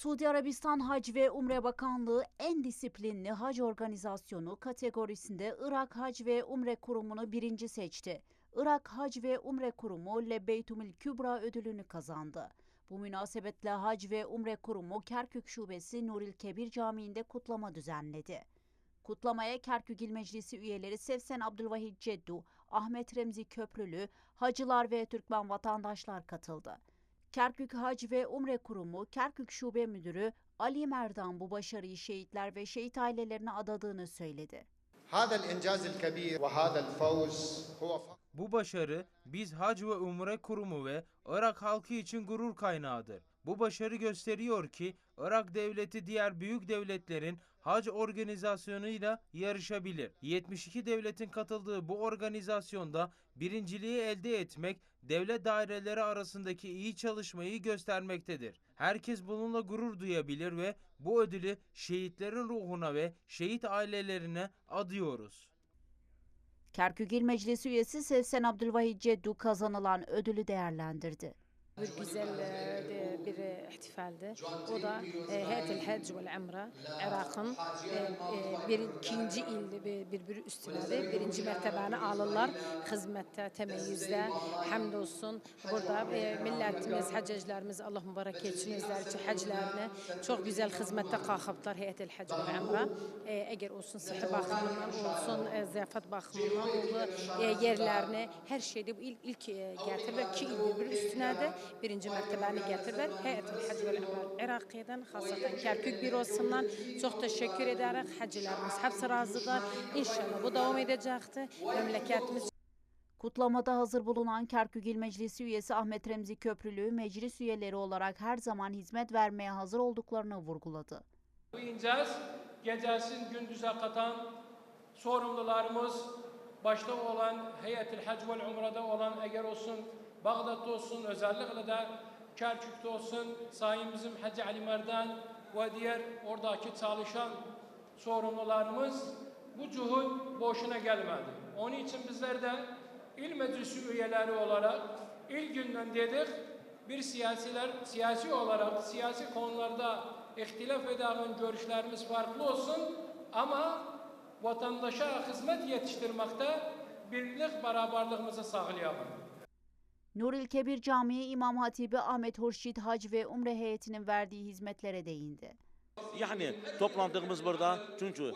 Suudi Arabistan Hac ve Umre Bakanlığı en disiplinli hac organizasyonu kategorisinde Irak Hac ve Umre Kurumu'nu birinci seçti. Irak Hac ve Umre Kurumu Lebbeytumül Kübra ödülünü kazandı. Bu münasebetle Hac ve Umre Kurumu Kerkük Şubesi Nuril Kebir Camii'nde kutlama düzenledi. Kutlamaya Kerkük İl Meclisi üyeleri Sevsen Abdülvahit Ceddu, Ahmet Remzi Köprülü, hacılar ve Türkmen vatandaşlar katıldı. Kerkük Hac ve Umre Kurumu Kerkük Şube Müdürü Ali Merdan bu başarıyı şehitler ve şehit ailelerine adadığını söyledi. Bu başarı biz Hac ve Umre Kurumu ve Irak halkı için gurur kaynağıdır. Bu başarı gösteriyor ki Irak devleti diğer büyük devletlerin hac organizasyonuyla yarışabilir. 72 devletin katıldığı bu organizasyonda birinciliği elde etmek devlet daireleri arasındaki iyi çalışmayı göstermektedir. Herkes bununla gurur duyabilir ve bu ödülü şehitlerin ruhuna ve şehit ailelerine adıyoruz. Kerkük İl Meclisi üyesi Sevsen Abdülvahit Ceddu kazanılan ödülü değerlendirdi. Bir güzel bir ihtifaldi. O da e, Heyetil Hac ve Umre Irak'ın e, e, bir ikinci ilde bir, bir, bir üstüne birinci mertebeni alırlar. Hizmette, temeyyüzde hamdolsun. Burada e, milletimiz, hacıcılarımız Allah mübarek etsin özler için haclarını çok güzel hizmette kalkıplar Heyetil Hac ve Umre. E, eğer olsun sıhhi bakımından olsun, ziyafet bakımından olsun, e, yerlerini her şeyde bu ilk, ilk getirirler. İki il bir üstüne de birinci mertebeni getirirler. Heyetil Umre Iraki'den, hasaten Kerkük bürosundan çok teşekkür ederiz. Hacılarımız hepsi razıdır. İnşallah bu devam edecektir. Memleketimiz Kutlamada hazır bulunan Kerkük İl Meclisi üyesi Ahmet Remzi Köprülü, meclis üyeleri olarak her zaman hizmet vermeye hazır olduklarını vurguladı. Bu incaz gecesini gündüze katan sorumlularımız başta olan Heyetül Hac ve Umre'de olan eğer olsun Bağdat'ta olsun özellikle de Kerkük'te olsun Sayın bizim Hacı Ali Merdan ve diğer oradaki çalışan sorumlularımız bu cuhud boşuna gelmedi. Onun için bizler de il meclisi üyeleri olarak ilk günden dedik bir siyasiler siyasi olarak siyasi konularda ihtilaf eden görüşlerimiz farklı olsun ama vatandaşa hizmet yetiştirmekte birlik beraberliğimizi sağlayalım. Nuril Kebir Camii İmam Hatibi Ahmet Hurşit Hac ve Umre heyetinin verdiği hizmetlere değindi. Yani toplantımız burada çünkü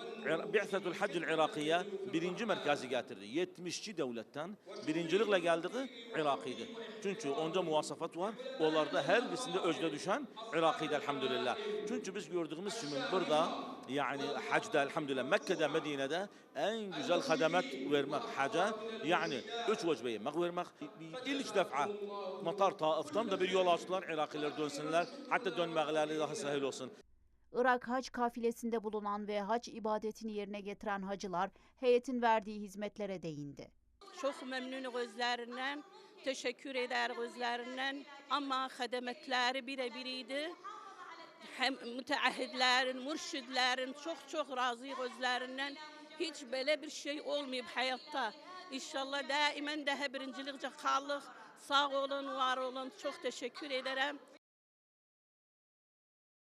Bi'setul Haccul Irakiye birinci merkezi getirdi. 72 devletten birincilikle geldiği Iraki'di. Çünkü onca muvasafat var. Onlarda her birisinde özde düşen Iraki'de elhamdülillah. Çünkü biz gördüğümüz şimdi burada yani hacda elhamdülillah Mekke'de Medine'de en güzel hademet vermek haca yani üç vecbe yemek vermek ilk defa Matar Taif'tan da bir yol açtılar Irakiler dönsünler hatta dönmeleri daha sahil olsun. Irak hac kafilesinde bulunan ve hac ibadetini yerine getiren hacılar heyetin verdiği hizmetlere değindi. Çok memnun gözlerinden, teşekkür eder gözlerinden ama hizmetleri birebiriydi. Hem müteahhitlerin, mürşidlerin çok çok razı gözlerinden. Hiç böyle bir şey olmayıp hayatta. İnşallah daimen daha birincilikçe kallık. Sağ olun, var olun. Çok teşekkür ederim.